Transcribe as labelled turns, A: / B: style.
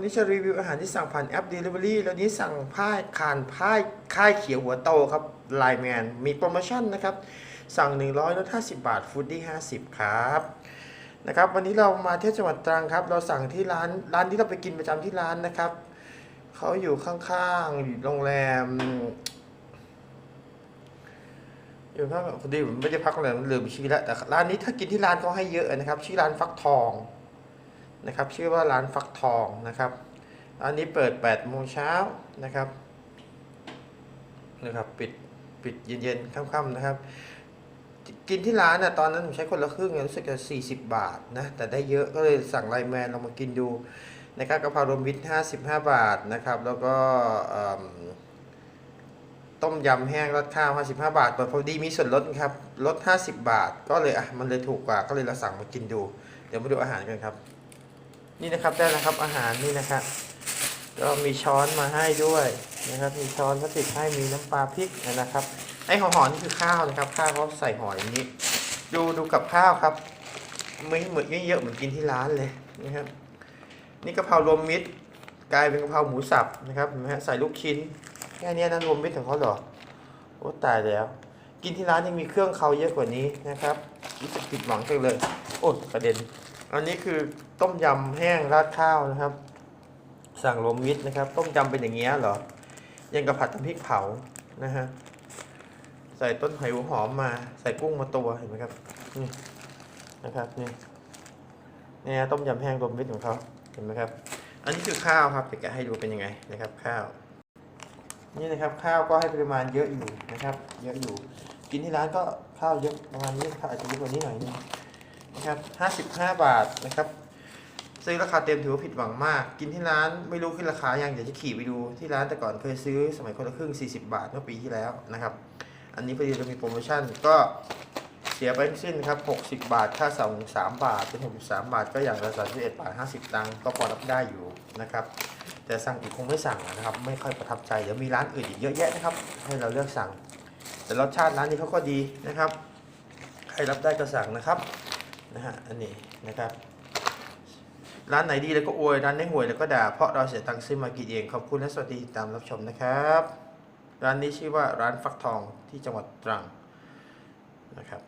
A: วันนี้จะรีวิวอาหารที่สั่งผ่านแอป Delivery แล้วนี้สั่งผ้าคานผ้าค่ายเขียวหัวโตครับไลแมนมีโปรโมชั่นนะครับ สั่ง 100ลด50 บาทฟูดดี้50 ครับนะครับ วันนี้เรามาเที่ยวจังหวัดตรังครับ เราสั่งที่ร้านร้านที่เราไปกินประจำที่ร้านนะครับเขาอยู่ข้างๆโรงแรม อยู่ข้างพอดีผมไม่ได้พักโรงแรมลืมชื่อแล้วแต่ร้านนี้ถ้ากินที่ร้านเขาให้เยอะนะครับ ชื่อร้านฟักทอง นะครับชื่อว่าร้านฟักทองนะครับร้านนี้เปิด8โมงเช้านะครับนะครับปิดปิดเย็นๆค่ำๆนะครับ กินที่ร้านน่ะตอนนั้นผมใช้คนละครึ่งรู้สึกจะ 40 บาทนะแต่ได้เยอะก็เลยสั่งไลน์แมนลองมากินดูนะครับกะเพรารวมมิตร55 บาทนะครับ แล้วก็ต้มยำแห้งราดข้าว 55 บาทแต่พอดีมีส่วนลดครับลด 50 บาท ก็เลยอะมันเลยถูกกว่าก็เลยเราสั่งมากินดู เดี๋ยวมาดูอาหารกันครับ นี่นะครับได้แล้วครับอาหารนี่นะครับก็มีช้อนมาให้ด้วยนะครับมีช้อนพลาสติกให้มีน้ำปลาพริกนะครับไอ้ห่อนี่คือข้าวนะครับ ข้าวเขาใส่ห่ออย่างนี้ ดูดูกับข้าวครับไม่เหมือนไม่เยอะเหมือนกินที่ร้านเลยนะครับ นี่กะเพรารวมมิตรกลายเป็นกะเพราหมูสับนะครับเห็นไหมฮะใส่ลูกชิ้นแค่เนี้ยนะรวมมิตรของเขาหรอโอ้ตายแล้ว กินที่ร้านยังมีเครื่องเขาเยอะกว่านี้นะครับรู้สึกผิดหวังจังเลย โอ้กระเด็น อันนี้คือต้มยำแห้งราดข้าวนะครับ สั่งรวมมิตรนะครับ ต้มยำเป็นอย่างเงี้ยเหรอยังกับผัดน้ำพริกเผานะฮะใส่ต้นหอยหัวหอมมา ใส่กุ้งมาตัวเห็นไหมครับนี่นะครับนี่นี่ต้มยำแห้งรวมมิตรของเขาเห็นไหมครับ อันนี้คือข้าวครับเดี๋ยวแกะให้ดูเป็นยังไงนะครับข้าว นี่นะครับข้าวก็ให้ปริมาณเยอะอยู่นะครับ เยอะอยู่ กินที่ร้านก็ข้าวเยอะประมาณนี้ข้าวอาจจะเยอะกว่านี้หน่อยนึง นะครับ 55 บาทนะครับ ซื้อราคาเต็มถือว่าผิดหวังมาก กินที่ร้านไม่รู้ขึ้นราคายังเดี๋ยวจะขี่ไปดูที่ร้านแต่ก่อนเคยซื้อสมัยคนละครึ่ง 40 บาทเมื่อปีที่แล้วนะครับ อันนี้พอดีเรามีโปรโมชั่นก็เสียไปทั้งสิ้นครับ 60 บาท ค่าส่ง3บาท เป็น 63 บาท ก็อย่างละ31บาท 50 ตังค์ ก็พอรับได้อยู่นะครับ แต่สั่งอีกคงไม่สั่งนะครับ ไม่ค่อยประทับใจ เดี๋ยวมีร้านอื่นอีกเยอะแยะนะครับ ให้เราเลือกสั่ง แต่รสชาติร้านนี้เขาก็ดีนะครับ ใครรับได้ก็สั่งนะครับ นะฮะอันนี้นะครับร้านไหนดีแล้วก็อวยร้านไหนห่วยแล้วก็ด่าเพราะเราเสียตังค์ซื้อมากินเองขอบคุณและสวัสดีติดตามรับชมนะครับ ร้านนี้ชื่อว่าร้านฟักทองที่จังหวัดตรังนะครับ